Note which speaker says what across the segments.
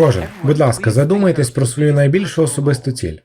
Speaker 1: Кожен, будь ласка, задумайтесь про свою найбільшу особисту ціль.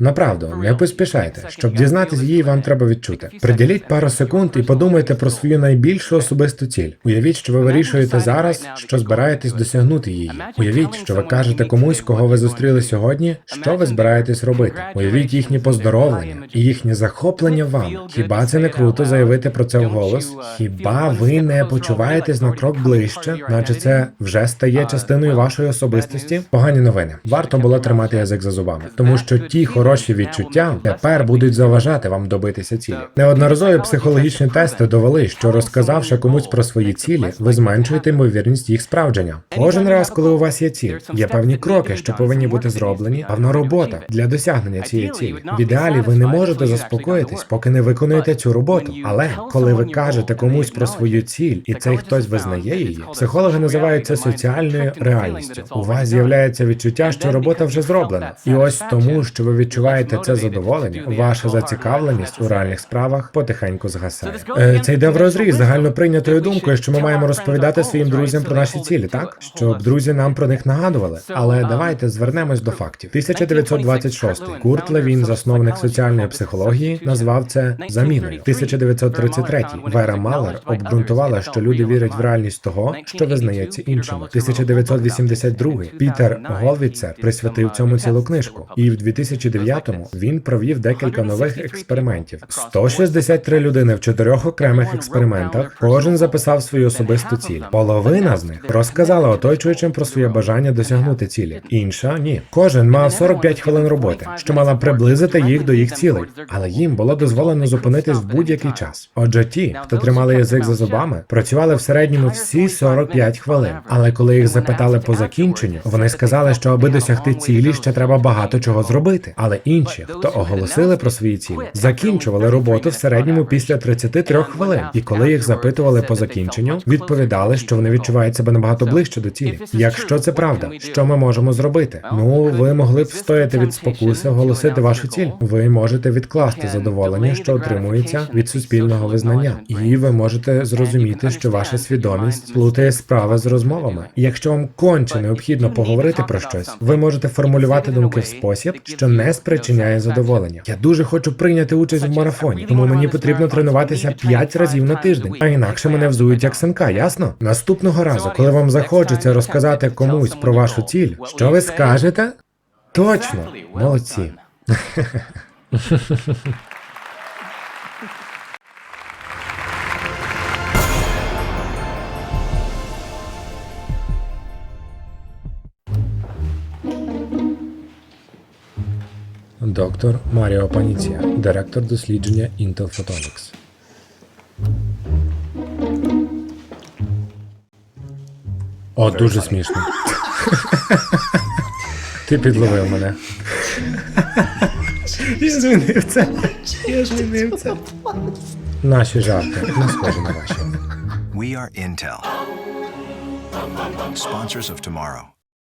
Speaker 1: Направду, не поспішайте. Щоб дізнатися її, вам треба відчути. Приділіть пару секунд і подумайте про свою найбільшу особисту ціль. Уявіть, що ви вирішуєте зараз, що збираєтесь досягнути її. Уявіть, що ви кажете комусь, кого ви зустріли сьогодні, що ви збираєтесь робити. Уявіть їхнє поздоровлення і їхнє захоплення вам. Хіба це не круто заявити про це вголос? Хіба ви не почуваєтесь на крок ближче, наче це вже стає частиною вашої особистості? Погані новини. Варто було тримати язик за зубами, тому що ті хороші відчуття тепер будуть заважати вам добитися цілі. Неодноразові психологічні тести довели, що розказавши комусь про свої цілі, ви зменшуєте ймовірність їх справдження. Кожен раз, коли у вас є ціль, є певні кроки, що повинні бути зроблені, певна робота для досягнення цієї цілі. В ідеалі ви не можете заспокоїтись, поки не виконуєте цю роботу. Але коли ви кажете комусь про свою ціль, і цей хтось визнає її, психологи називають це соціальною реальністю. У вас з'являється відчуття, що робота вже зроблена, і ось тому, що ви відчуваєте це задоволення, ваша зацікавленість у реальних справах потихеньку згасає. Е, Це йде в розріз загальноприйнятою думкою, що ми маємо розповідати своїм друзям про наші цілі, так щоб друзі нам про них нагадували. Але давайте звернемось до фактів. 1926 Курт Левін, засновник соціальної психології, назвав це заміною. 1933 Вера Малер обґрунтувала, що люди вірять в реальність того, що визнається іншими. 1982 Пітер Голвіцер присвятив цьому цілу книжку, і в 2009-му він провів декілька нових експериментів. 163 людини в чотирьох окремих експериментах. Кожен записав свою особисту ціль. Половина з них розказала оточуючим про своє бажання досягнути цілі. Інша ні. Кожен мав 45 хвилин роботи, що мала приблизити їх до їх цілей, але їм було дозволено зупинитись в будь-який час. Отже, ті, хто тримали язик за зубами, працювали в середньому всі 45 хвилин. Але коли їх запитали по закінченню, вони сказали, що аби досягти цілі, ще треба багато чого зробити. Але інші, хто оголосили про свої цілі, закінчували роботу в середньому після 33 хвилин. І коли їх запитували по закінченню, відповідали, що вони відчувають себе набагато ближче до цілі. Якщо це правда, що ми можемо зробити? Ну, ви могли б встояти від спокуси, оголосити вашу ціль. Ви можете відкласти задоволення, що отримується від суспільного визнання, і ви можете зрозуміти, що ваша свідомість плутає справи з розмовами. Якщо вам конче необхідно поговорити про щось, ви можете формулювати думки в спосіб, що не спричиняє задоволення. Я дуже хочу прийняти участь в марафоні, тому мені потрібно тренуватися 5 разів на тиждень, а інакше мене взують як синка. Ясно? Наступного разу, коли вам захочеться розказати комусь про вашу ціль, що ви скажете? Точно, молодці. Доктор Маріо Паніція, директор дослідження Intel Photonics. О, дуже смішно. Ти підловив мене. Я змінив це. Я змінив це. Наші жарти не схожі на ваші.
Speaker 2: We are Intel. Sponsors of tomorrow.